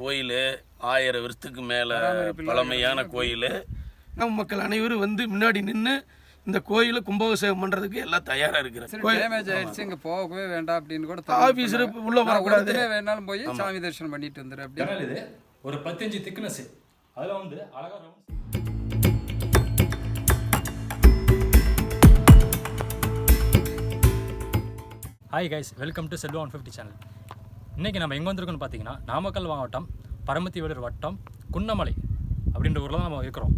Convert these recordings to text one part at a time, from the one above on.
கோயில் ஆயிரம் வருஷத்துக்கு மேலே பழமையான கோயில். நம்ம மக்கள் அனைவரும் வந்து முன்னாடி நின்று இந்த கோயிலை கும்பாபிஷேகம் பண்ணுறதுக்கு எல்லாம் தயாராக இருக்கிறாங்க. டேமேஜ் ஆயிடுச்சு இங்க போகவே வேண்டாம் அப்படின்னு கூட ஆஃபீஸில் உள்ள வரக்கூடாது. வேணாலும் போய் சாமி தரிசனம் பண்ணிட்டு வந்துரு அப்படி ஜன்னல் இது? ஒரு பத்தஞ்சு திக்னஸ் அதில் வந்து round hi guys welcome to Selva one fifty channel இன்றைக்கி நம்ம எங்கே வந்திருக்கோம்னு பார்த்தீங்கன்னா நாமக்கல் மாவட்டம் பரமத்தி வேலூர் வட்டம் குன்னமலை அப்படின்ற ஊரில் தான் நம்ம இருக்கிறோம்.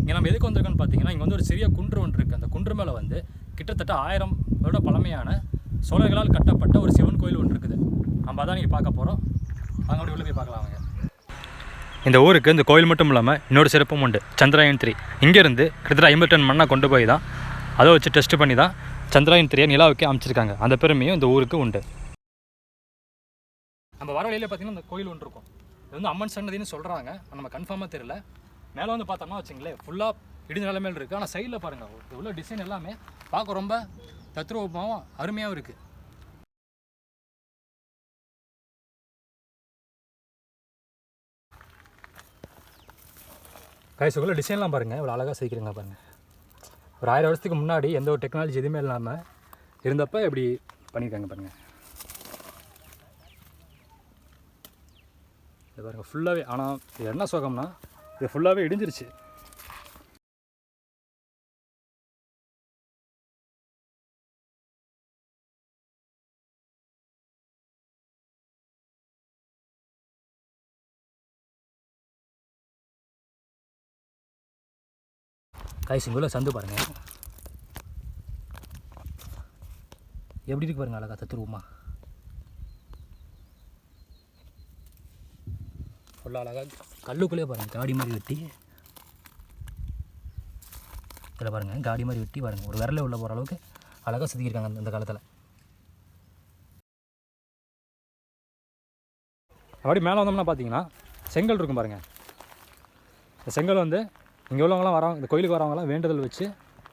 இங்கே நம்ம எதுக்கு வந்திருக்கோம்னு பார்த்தீங்கன்னா இங்கே வந்து ஒரு சிறிய குன்று ஒன்று இருக்குது அந்த குன்று மேலே வந்து கிட்டத்தட்ட ஆயிரம் வருட பழமையான சோழர்களால் கட்டப்பட்ட ஒரு சிவன் கோயில் ஒன்று இருக்குது. நம்ம அதான் நீங்கள் பார்க்க போகிறோம் அங்கே அப்படி உள்ள போய் பார்க்கலாம் இந்த ஊருக்கு இந்த கோயில் மட்டும் இல்லாமல் இன்னொரு சிறப்பும் உண்டு. சந்திராயன் த்ரீ. இங்கேருந்து கிட்டத்தட்ட ஐம்பது டன் மண்ணை கொண்டு போய் தான் அதை வச்சு டெஸ்ட் பண்ணி தான் சந்திராயன் த்ரீயை நிலாவுக்கு அமைச்சிருக்காங்க. அந்த பெருமையும் இந்த ஊருக்கு உண்டு. நம்ம வர வழியில் பார்த்தீங்கன்னா இந்த கோயில் ஒன்று இருக்கும். இது வந்து அம்மன் சன்னதின்னு சொல்கிறாங்க நம்ம கன்ஃபார்மாக தெரியல. மேலே வந்து பார்த்தோம்னா வச்சுங்களேன் ஃபுல்லாக இடிஞ்ச நிலைமையில் இருக்குது ஆனால் சைடில் பாருங்கள் உள்ள டிசைன் எல்லாமே பார்க்க ரொம்ப தத்ரூபமாகவும் அருமையாகவும் இருக்குது கைசுக்குள்ளே டிசைன்லாம் பாருங்கள் இவ்வளோ அழகாக செய்கிறீங்க பாருங்கள் ஒரு ஆயிரம் வருஷத்துக்கு முன்னாடி எந்த ஒரு டெக்னாலஜி எதுவுமே இல்லாமல் இருந்தப்போ இப்படி பண்ணியிருக்காங்க பாருங்கள் இது பாருங்கள் ஃபுல்லாகவே ஆனால் இது என்ன சோகம்னா இது ஃபுல்லாகவே இடிஞ்சிருச்சு. கைசிங்குள்ள சந்து பாருங்கள் எப்படி இருக்கு பாருங்க அழகா தத்துருவோமா ஃபுல்லாக அழகாக கல்லுக்குள்ளே பாருங்கள் காடி மாதிரி வெட்டி. இதில் பாருங்கள் காடி மாதிரி வெட்டி பாருங்கள் ஒரு விரல உள்ள போகிற அளவுக்கு அழகாக செதுக்கியிருக்காங்க அந்த- காலத்தில். அப்படி மேலே வந்தோம்னா பார்த்தீங்கன்னா செங்கல் இருக்கும் பாருங்கள் இந்த செங்கல் வந்து இங்கே உள்ளவங்களாம் வரவங்க இந்த கோயிலுக்கு வரவங்களாம் வேண்டுதல் வச்சு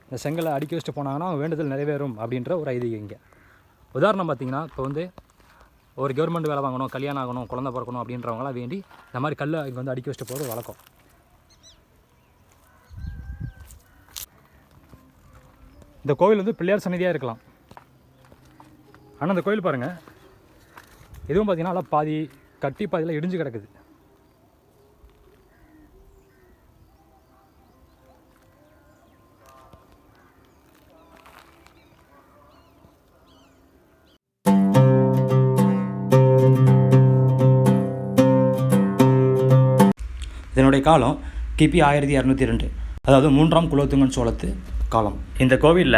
இந்த செங்கலை அடுக்கி வச்சுட்டு போனாங்கன்னா அவங்க வேண்டுதல் நிறைவேறும் அப்படின்ற ஒரு ஐதீகம் இங்கே. உதாரணம் பார்த்தீங்கன்னா இப்போ வந்து ஒரு கவர்மெண்ட் வேலை வாங்கணும் கல்யாணம் ஆகணும் குழந்தை பிறக்கணும் அப்படின்றவங்களாம் வேண்டி இந்த மாதிரி கல்லை இங்கே வந்து அடிக்க வச்சுட்டு போகிறது வழக்கம். இந்த கோவில் வந்து பிள்ளையார் சன்னதியாக இருக்கலாம். ஆனால் இந்த கோயில் பாருங்கள் இதுவும் பார்த்தீங்கன்னா நல்லா பாதி கட்டி பாதியில் இடிஞ்சு கிடக்குது. இதனுடைய காலம் கிபி ஆயிரத்தி இரநூத்தி ரெண்டு. அதாவது மூன்றாம் குலோத்துங்கன் சோழத்து காலம். இந்த கோவிலில்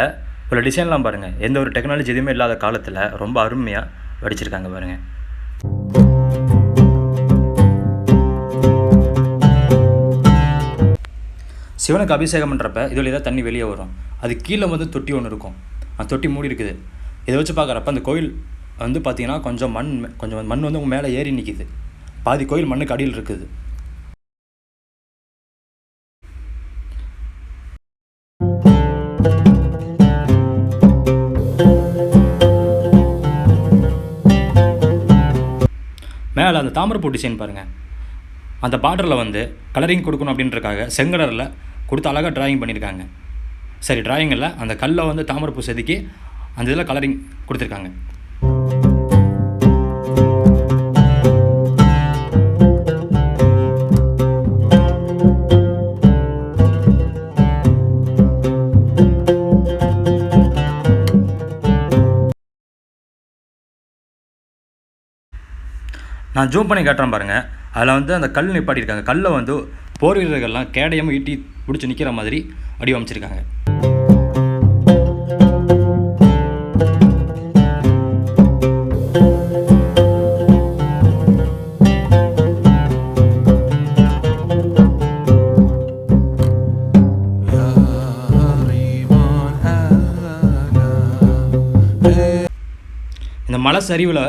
உள்ள டிசைன்லாம் பாருங்கள் எந்த ஒரு டெக்னாலஜி எதுவுமே இல்லாத காலத்தில் ரொம்ப அருமையாக வடிச்சிருக்காங்க பாருங்கள் சிவனுக்கு அபிஷேகம் பண்ணுறப்ப இதில் ஏதாவது தண்ணி வெளியே வரும். அது கீழே வந்து தொட்டி ஒன்று இருக்கும். அந்த தொட்டி மூடி இருக்குது. இதை வச்சு பார்க்குறப்ப அந்த கோயில் வந்து பார்த்தீங்கன்னா கொஞ்சம் மண் கொஞ்சம் மண் வந்து மேலே ஏறி நிற்கிது பாதி கோயில் மண்ணுக்கு அடியில் இருக்குது. மேலே அந்த தாமரைப்பூ டிசைன் பாருங்கள் அந்த பார்டரில் வந்து கலரிங் கொடுக்கணும் அப்படின்றக்காக செங்கடரில் கொடுத்து அழகாக டிராயிங் பண்ணியிருக்காங்க சரி டிராயிங்கில் அந்த கல்லை வந்து தாமரைப்பூ செதுக்கி அந்த இதில் கலரிங் கொடுத்துருக்காங்க. நான் ஜூம் பண்ணி காட்டுறேன் பாருங்கள் அதில் வந்து அந்த கல் நிப்பாட்டியிருக்காங்க. கல்லை வந்து போர் வீரர்கள்லாம் கேடயமும் ஈட்டி பிடிச்சி நிற்கிற மாதிரி வடிவமைச்சிருக்காங்க. இந்த மலை சரிவில்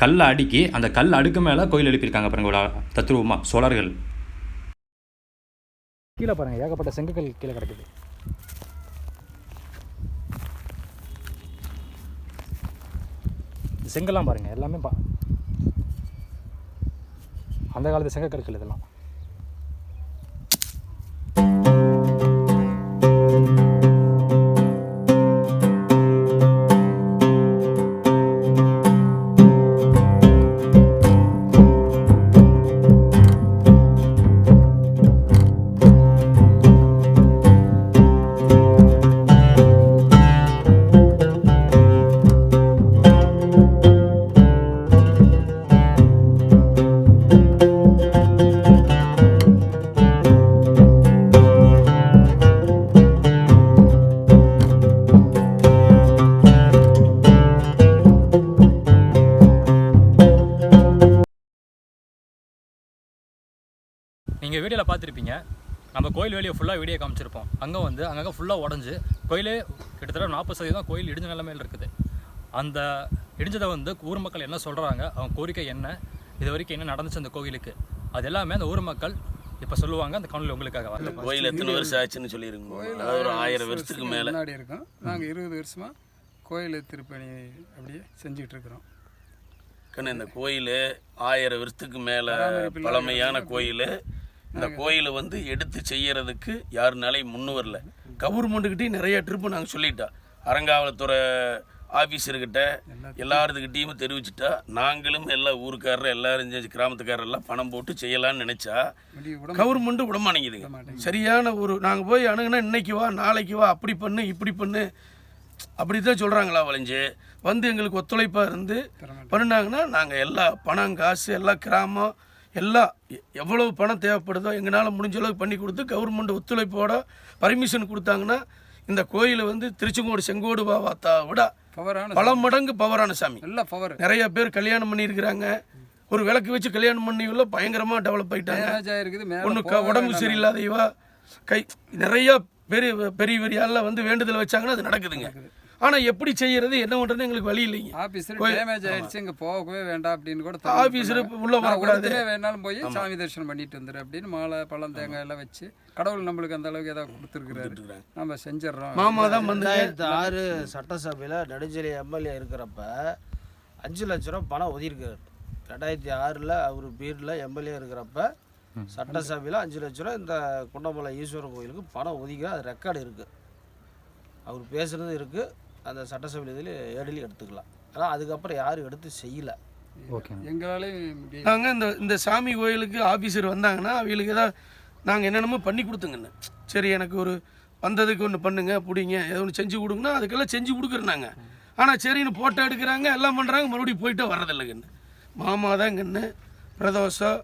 கல்லை அடுக்கி அந்த கல் அடுக்கு மேலே கோயில் எழுப்பியிருக்காங்க பாருங்க தத்ரூபமாக சோழர்கள். கீழே பாருங்க ஏகப்பட்ட செங்கக்கல் கீழே கிடக்குது. செங்கல்லாம் பாருங்க எல்லாமே பா அந்த காலத்து சங்க இதெல்லாம். நீங்கள் வீடியோவில் பார்த்துருப்பீங்க. நம்ம கோயில் வெளியே ஃபுல்லாக வீடியோ காமிச்சிருப்போம். அங்கே வந்து அங்கங்கே ஃபுல்லாக உடஞ்சி கோயிலே கிட்டத்தட்ட நாற்பது சதவீதம் கோயில் இடிஞ்ச நிலைமையில் இருக்குது. அந்த இடிஞ்சதை வந்து ஊர் மக்கள் என்ன சொல்கிறாங்க அவங்க கோரிக்கை என்ன? இது வரைக்கும் என்ன நடந்துச்சு அந்த கோயிலுக்கு? அது எல்லாமே அந்த ஊர் மக்கள் இப்போ சொல்லுவாங்க. அந்த காணொலி உங்களுக்காக கோயில் எத்தனை வருஷம் ஆச்சுன்னு சொல்லிருங்க அதாவது ஒரு ஆயிரம் வருஷத்துக்கு மேலே. முன்னாடி இருக்கோம். நாங்கள் இருபது வருஷமாக கோயில் திருப்பணி அப்படியே செஞ்சுட்டு இருக்கிறோம். கண்ணு இந்த கோயில் ஆயிரம் வருஷத்துக்கு மேலே பழமையான கோயில். இந்த கோயிலை வந்து எடுத்து செய்யறதுக்கு யாருனாலையும் முன்னு வரல கவர்மெண்ட்டுக்கிட்டையும் நிறைய ட்ரிப்பு நாங்கள் சொல்லிட்டோம் அறங்காவலத்துறை ஆஃபீஸர்கிட்ட எல்லாருக்கிட்டையும் தெரிவிச்சிட்டா. நாங்களும் எல்லா ஊருக்காரர் எல்லாரும் கிராமத்துக்காரர் எல்லாம் பணம் போட்டு செய்யலாம்னு நினச்சா கவர்மெண்ட்டு விட மாட்டேங்குதுங்க. சரியான ஒரு நாங்கள் போய் அணுகுனா இன்னைக்கு வா நாளைக்கு வா அப்படி பண்ணு இப்படி பண்ணு. அப்படி தான் சொல்கிறாங்களா வளைஞ்சு வந்து எங்களுக்கு ஒத்துழைப்பாக இருந்து பண்ணினாங்கன்னா நாங்கள் எல்லா பணம் காசு எல்லா கிராமம் எல்லாம் எ- எவ்வளவு பணம் தேவைப்படுதோ எங்களால் முடிஞ்ச அளவுக்கு பண்ணி கொடுத்து கவர்மெண்ட் ஒத்துழைப்போட பர்மிஷன் கொடுத்தாங்கன்னா இந்த கோயிலை வந்து திருச்செங்கோடு செங்கோடு பாவாத்தா விட பவரான பல மடங்கு பவரான சாமி. நல்ல பவர். நிறைய பேர் கல்யாணம் பண்ணியிருக்கிறாங்க. ஒரு விளக்கு வச்சு கல்யாணம் பண்ணி பயங்கரமாக டெவலப் மேலே ஒன்று உடம்பு சரியில்லாத இவா கை நிறைய பெரிய பெரிய பெரிய ஆள்லாம் வந்து வேண்டுதல் வச்சாங்கன்னா அது நடக்குதுங்க. ஆனால் எப்படி செய்யறது என்ன பண்ணுறது எங்களுக்கு வழி இல்லைங்க. ஆபீஸர் டேமேஜ் ஆயிடுச்சு இங்க போகவே வேண்டாம் அப்படின்னு கூட ஆஃபீஸர். உள்ள வரக்கூடாது. வேணாலும் போய் சாமி தரிசனம் பண்ணிட்டு வந்துரு அப்படின்னு மாலை பழம் தேங்காய் எல்லாம் வச்சு கடவுள் நம்மளுக்கு அந்த அளவுக்கு ஏதாவது கொடுத்துருக்குறாரு. நம்ம செஞ்சிடறோம். மாமா தான் ரெண்டாயிரத்தி ஆறு சட்டசபையில் நெடுஞ்செலி எம்எல்ஏ இருக்கிறப்ப அஞ்சு லட்ச ரூபா பணம் ஒதுக்கியிருக்காரு. ரெண்டாயிரத்தி ஆறில் அவர் பீரியடில் எம்எல்ஏ இருக்கிறப்ப சட்டசபையில் அஞ்சு லட்ச ரூபா இந்த குண்டமலை ஈஸ்வரன் கோயிலுக்கு பணம் ஒதுக்கி அது ரெக்கார்டு இருக்குது அவர் பேசுனது இருக்குது அந்த சட்டசபையில் இதில் ஏடிலையும் எடுத்துக்கலாம். ஆனால் அதுக்கப்புறம் யாரும் எடுத்து செய்யலை. ஓகே எங்களாலையும் நாங்கள் இந்த இந்த சாமி கோயிலுக்கு ஆஃபீஸர் வந்தாங்கன்னா அவங்களுக்கு ஏதாவது நாங்கள் என்னென்னமோ பண்ணி கொடுத்துங்கண்ணே சரி எனக்கு ஒரு வந்ததுக்கு ஒன்று பண்ணுங்க பிடிங்க ஏதோ ஒன்று செஞ்சு கொடுங்கன்னா அதுக்கெல்லாம் செஞ்சு கொடுக்குறேனாங்க ஆனால் சரின்னு ஃபோட்டோ எடுக்கிறாங்க எல்லாம் பண்ணுறாங்க மறுபடியும் போயிட்டு வர்றதில்லைங்கண்ணு மாமா தான் கண்ணு பிரதோஷம்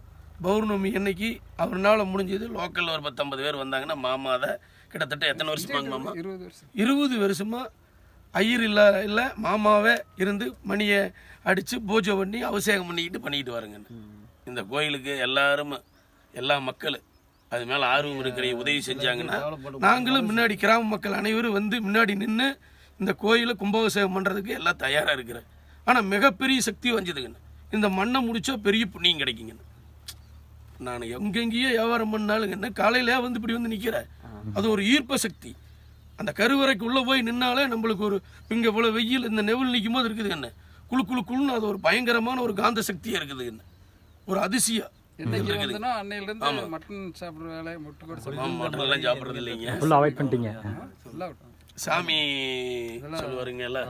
பௌர்ணமி அன்னைக்கு அவர்னால முடிஞ்சது லோக்கலில் ஒரு பத்தொன்பது பேர் வந்தாங்கன்னா மாமா தான் கிட்டத்தட்ட எத்தனை வருஷமாங்க மாமா? இருபது வருஷம். இருபது வருஷமாக ஐயர் இல்ல இல்லை மாமாவே இருந்து மணியை அடித்து பூஜை பண்ணி அபிஷேகம் பண்ணிக்கிட்டு பண்ணிக்கிட்டு வரங்க. இந்த கோயிலுக்கு எல்லாரும் எல்லா மக்கள் அது மேலே ஆர்வம் இருக்கிற உதவி செஞ்சாங்கன்னா நாங்களும் முன்னாடி கிராம மக்கள் அனைவரும் வந்து முன்னாடி நின்று இந்த கோயிலை கும்பாபிஷேகம் பண்ணுறதுக்கு எல்லாம் தயாராக இருக்கிறேன் ஆனால் மிகப்பெரிய சக்தி வஞ்சதுங்கண்ணு இந்த மண்ணை முடிச்சா பெரிய புண்ணியம் கிடைக்குங்கண்ணு நான் எங்கெங்கேயோ வியாபாரம் பண்ணாலும் என்ன வந்து இப்படி வந்து நிற்கிறேன் அது ஒரு ஈர்ப்ப சக்தி. அந்த கருவறைக்கு உள்ளே போய் நின்னாலே நம்மளுக்கு ஒரு இங்கே இவ்வளோ வெயில் இந்த நெவில் நிற்கும் போது இருக்குது என்ன? குளு குளு குளுன்னு அது ஒரு பயங்கரமான ஒரு காந்த சக்தியாக இருக்குது என்ன? ஒரு அதிசயம் சாப்பிட்றது. இல்லைங்க. சாமி சொல்லுவாருங்கல்ல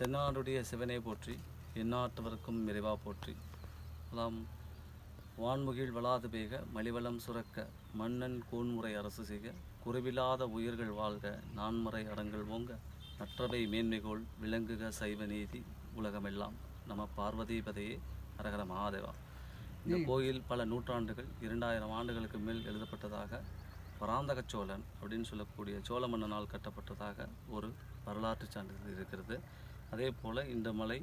தென்னாடுடைய சிவனை போற்றி எந்நாட்டவர்க்கும் இறைவா போற்றி. எல்லாம் வான்முகில் வளாது பெய்க மலிவளம் சுரக்க மன்னன் கோன்முறை அரசு செய்க. குறைவில்லாத உயிர்கள் வாழ்க நான்மறை அறங்கள் ஓங்க நற்றவை மேன்மைகோள் விளங்குக சைவ நீதி உலகமெல்லாம். நம பார்வதிபதையே அரகர மகாதேவா. இந்த கோயில் பல நூற்றாண்டுகள் இரண்டாயிரம் ஆண்டுகளுக்கு மேல் எழுதப்பட்டதாக பராந்தக சோழன் அப்படின்னு சொல்லக்கூடிய சோழ மன்னனால் கட்டப்பட்டதாக ஒரு வரலாற்று சான்றிதழ் இருக்கிறது. அதே போல் இந்த மலை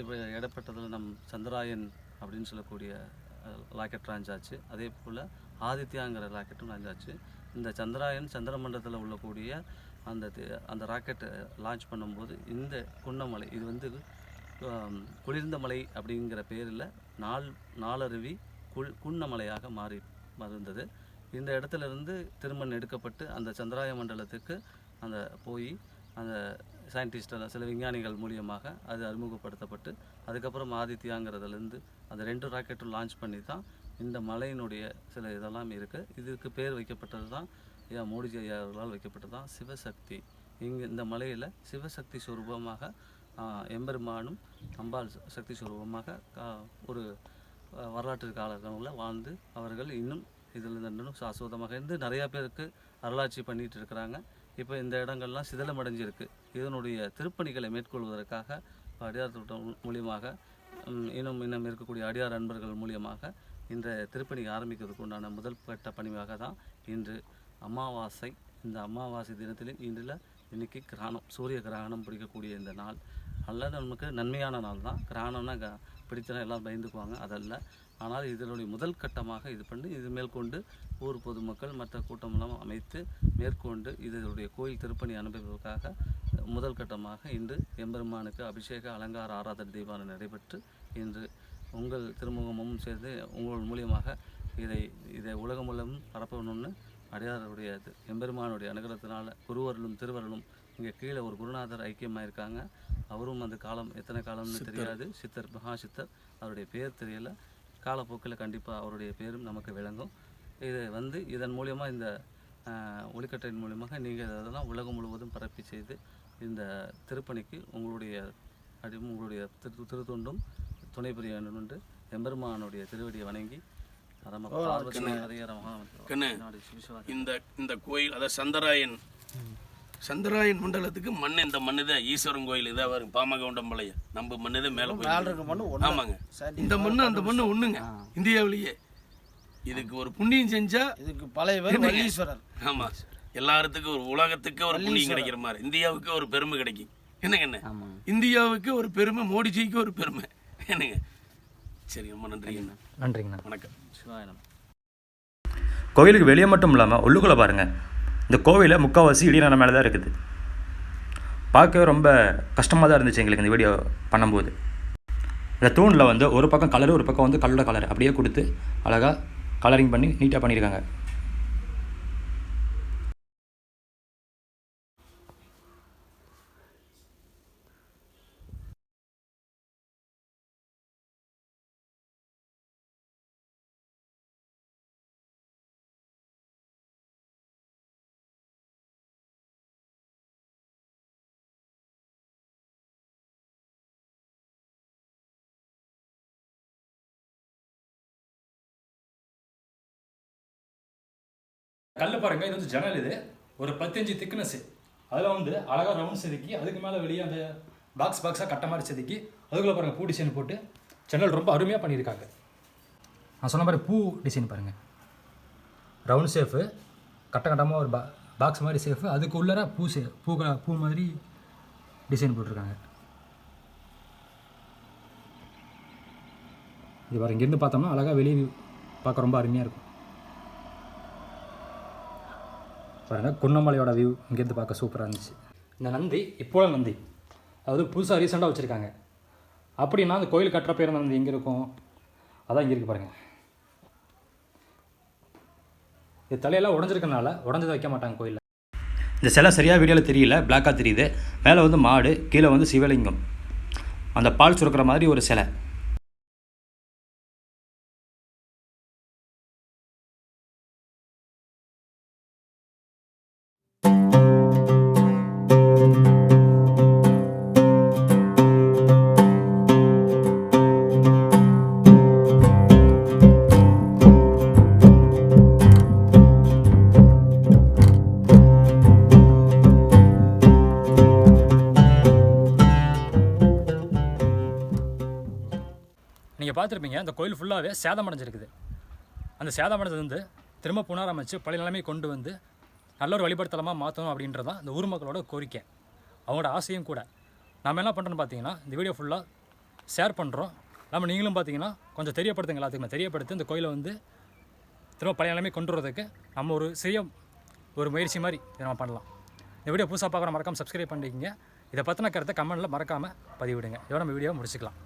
இப்ப இடப்பட்டதில் நம் சந்திராயன் அப்படின்னு சொல்லக்கூடிய ராக்கெட் ஆச்சு அதே போல் ஆதித்யாங்கிற ராக்கெட்டும் ஆச்சு இந்த சந்திராயன் சந்திரமண்டலத்தில் உள்ளக்கூடிய அந்த தி- அந்த ராக்கெட்டை லான்ச் பண்ணும்போது இந்த குன்னமலை இது வந்து குளிர்ந்த மலை அப்படிங்கிற பேரில் நாள் நாளருவி குள் குன்னமலையாக மாறி மறந்தது. இந்த இடத்துல இருந்து திருமண் எடுக்கப்பட்டு அந்த சந்திராய மண்டலத்துக்கு அந்த போய் அந்த சயின்டிஸ்டெல்லாம் சில விஞ்ஞானிகள் மூலியமாக அது அறிமுகப்படுத்தப்பட்டு அதுக்கப்புறம் ஆதித்யாங்கிறதுலேருந்து அந்த ரெண்டு ராக்கெட்டும் லான்ச் பண்ணி தான் இந்த மலையினுடைய சில இதெல்லாம் இருக்குது இதுக்கு பேர் வைக்கப்பட்டது தான் ஐயா மோடிஜி ஐயா அவர்களால் வைக்கப்பட்டது தான் சிவசக்தி. இங்கே இந்த மலையில் சிவசக்தி சுரூபமாக எம்பெருமானும் அம்பாள் சக்தி சுரூபமாக ஒரு வரலாற்று காலங்களில் வாழ்ந்து அவர்கள் இன்னும் இதில் இன்னும் சாஸ்வதமாக இருந்து நிறையா பேருக்கு அருளாட்சி பண்ணிகிட்டு இருக்கிறாங்க. இப்போ இந்த இடங்கள்லாம் சிதிலமடைஞ்சிருக்கு. இதனுடைய திருப்பணிகளை மேற்கொள்வதற்காக அடியார் திட்டம் மூலியமாக இன்னும் இன்னும் இருக்கக்கூடிய அடியார் அன்பர்கள் மூலியமாக இந்த திருப்பணி ஆரம்பிக்கிறதுக்கு உண்டான முதல் கட்ட பணிவாக தான் இன்று அமாவாசை. இந்த அமாவாசை தினத்திலும் இன்றில் இன்னைக்கு கிரகணம். சூரிய கிரகணம் பிடிக்கக்கூடிய இந்த நாள். நல்ல நமக்கு நன்மையான நாள் தான். கிரகணம்னா க பிடித்தனா எல்லாம் பயந்துக்குவாங்க. அதல்ல. ஆனால் இதனுடைய முதல் கட்டமாக இது பண்ணி இது மேற்கொண்டு ஊர் பொதுமக்கள் மற்ற கூட்டமெல்லாம் அமைத்து மேற்கொண்டு இதனுடைய கோயில் திருப்பணி அனுபவிப்பதற்காக முதல் கட்டமாக இன்று எம்பெருமானுக்கு அபிஷேக அலங்கார ஆராதனை தீபாவளி நடைபெற்று இன்று உங்கள் திருமுகமும் சேர்ந்து உங்கள் மூலியமாக இதை இதை உலகம் மூலம் பரப்பணும்னு அடியாருடைய தி- எம்பெருமானுடைய அனுகிரகத்தினால குருவர்களும் திருவருளும் இங்கே கீழே ஒரு குருநாதர் ஐக்கியமாக இருக்காங்க அவரும் அந்த காலம் எத்தனை காலம்னு தெரியாது. சித்தர் மகா சித்தர் அவருடைய பேர் தெரியல. காலப்போக்கில் கண்டிப்பாக அவருடைய பேரும் நமக்கு விளங்கும். இது வந்து இதன் மூலியமாக இந்த ஒளிக்கட்டையின் மூலியமாக நீங்கள் அதெல்லாம் உலகம் முழுவதும் பரப்பி செய்து இந்த திருப்பணிக்கு உங்களுடைய அடி உங்களுடைய திரு திருத்தொண்டும் துணை புரிய வேண்டும் என்று எம்பெருமானுடைய திருவடியை வணங்கி. இந்த இந்த கோயில் அதாவது சந்தராயன் சந்தராயன் மண்டலத்துக்கு மண் இந்த மண்ணு தான் ஈஸ்வரன் கோயில். இதாக வரும் பாமகவுண்டம்பாளைய நம்ம மண்ணு தான் மேலே போய். ஆமாங்க. சரி. இந்த மண்ணு அந்த மண்ணு ஒண்ணுங்க. இந்தியாவிலேயே. இதுக்கு ஒரு புண்ணியம் செஞ்சா இதுக்கு பழைய பேர் வள்ளீஸ்வரர் ஆமா. எல்லாத்துக்கும் ஒரு உலகத்துக்கு ஒரு புண்ணியம் கிடைக்கிற மாதிரி. இந்தியாவுக்கு ஒரு பெருமை கிடைக்கும். என்னங்க என்ன? இந்தியாவுக்கு ஒரு பெருமை மோடிஜிக்கு ஒரு பெருமை. என்னங்க சரி ரொம்ப நன்றி அண்ணா நன்றிங்கண்ணா. வணக்கம். சிவாய நம. கோவிலுக்கு வெளியே மட்டும் இல்லாமல் உள்ளுக்குள்ளே பாருங்கள் இந்த கோவிலை முக்கால்வாசி இடியான மேலே தான் இருக்குது. பார்க்கவே ரொம்ப கஷ்டமாக தான் இருந்துச்சு எங்களுக்கு இந்த வீடியோ பண்ணும்போது. இந்த தூணில் வந்து ஒரு பக்கம் கலர் ஒரு பக்கம் வந்து கல்லோட கலர் அப்படியே கொடுத்து அழகாக கலரிங் பண்ணி நீட்டாக பண்ணியிருக்காங்க. கல் பாருங்கள் இது வந்து ஜன்னல் இது. ஒரு பத்தஞ்சு திக்னஸ் அதில் வந்து அழகாக ரவுண்ட் செதுக்கி அதுக்கு மேலே வெளியே அந்த பாக்ஸ் பாக்ஸாக கட்ட மாதிரி செதுக்கி அதுக்குள்ளே பாருங்கள் பூ டிசைன் போட்டு ஜன்னல் ரொம்ப அருமையாக பண்ணியிருக்காங்க. நான் சொன்ன மாதிரி பூ டிசைன் பாருங்கள் ரவுண்ட் ஷேஃபு கட்ட கட்டமாக ஒரு பா பாக்ஸ் மாதிரி ஷேஃபு அதுக்கு உள்ளர பூ சே பூ க- பூ மாதிரி டிசைன் போட்டிருக்காங்க. இது பாருங்க இங்கேருந்து பார்த்தோம்னா அழகாக வெளியே பார்க்க ரொம்ப அருமையாக இருக்கும். பாருங்க குன்னமலையோட வியூ இங்கேருந்து பார்க்க சூப்பராக இருந்துச்சு. இந்த நந்தி இப்போல நந்தி. அதாவது புதுசாக ரீசெண்டாக வச்சுருக்காங்க. அப்படின்னா அந்த கோயில் கட்டுறப்ப இருந்த நந்தி? எங்கே இருக்கும்? அதான் இங்கே இருக்கு பாருங்க. இது தலையெல்லாம் உடஞ்சிருக்கனால உடஞ்சதை வைக்க மாட்டாங்க கோயிலில். இந்த சிலை சரியாக வீடியோவில் தெரியல பிளாக்காக தெரியுது. மேலே வந்து மாடு கீழே வந்து சிவலிங்கம். அந்த பால் சுரக்கிற மாதிரி ஒரு சிலை. நீங்கள் பார்த்துருப்பீங்க அந்த கோயில் ஃபுல்லாகவே சேதமடைஞ்சிருக்குது அந்த சேதமடைஞ்சது வந்து திரும்ப புனரமைச்சு பழைய நிலைமை கொண்டு வந்து நல்ல ஒரு வழிபடுத்தலமாக மாற்றணும் அப்படின்றது தான் இந்த ஊர் மக்களோட கோரிக்கை. அவங்களோட ஆசையும் கூட. நம்ம என்ன பண்ணுறோன்னு பார்த்தீங்கன்னா இந்த வீடியோ ஃபுல்லாக ஷேர் பண்ணுறோம் நம்ம நீங்களும் பார்த்தீங்கன்னா கொஞ்சம் தெரியப்படுத்துங்க எல்லாத்துக்குமே. தெரியப்படுத்தி இந்த கோயிலை வந்து திரும்ப பழைய நிலைமை கொண்டு வரதுக்கு நம்ம ஒரு சிறிய ஒரு முயற்சி மாதிரி இதை நம்ம பண்ணலாம். இந்த வீடியோ புதுசாக பார்க்குற மறக்காமல் சப்ஸ்கிரைப் பண்ணிக்கிங்க. இதை பற்றின கருத்தை கமெண்ட்டில் மறக்காமல் பதிவிடுங்க. இதோட நம்ம வீடியோ முடிச்சுக்கலாம்.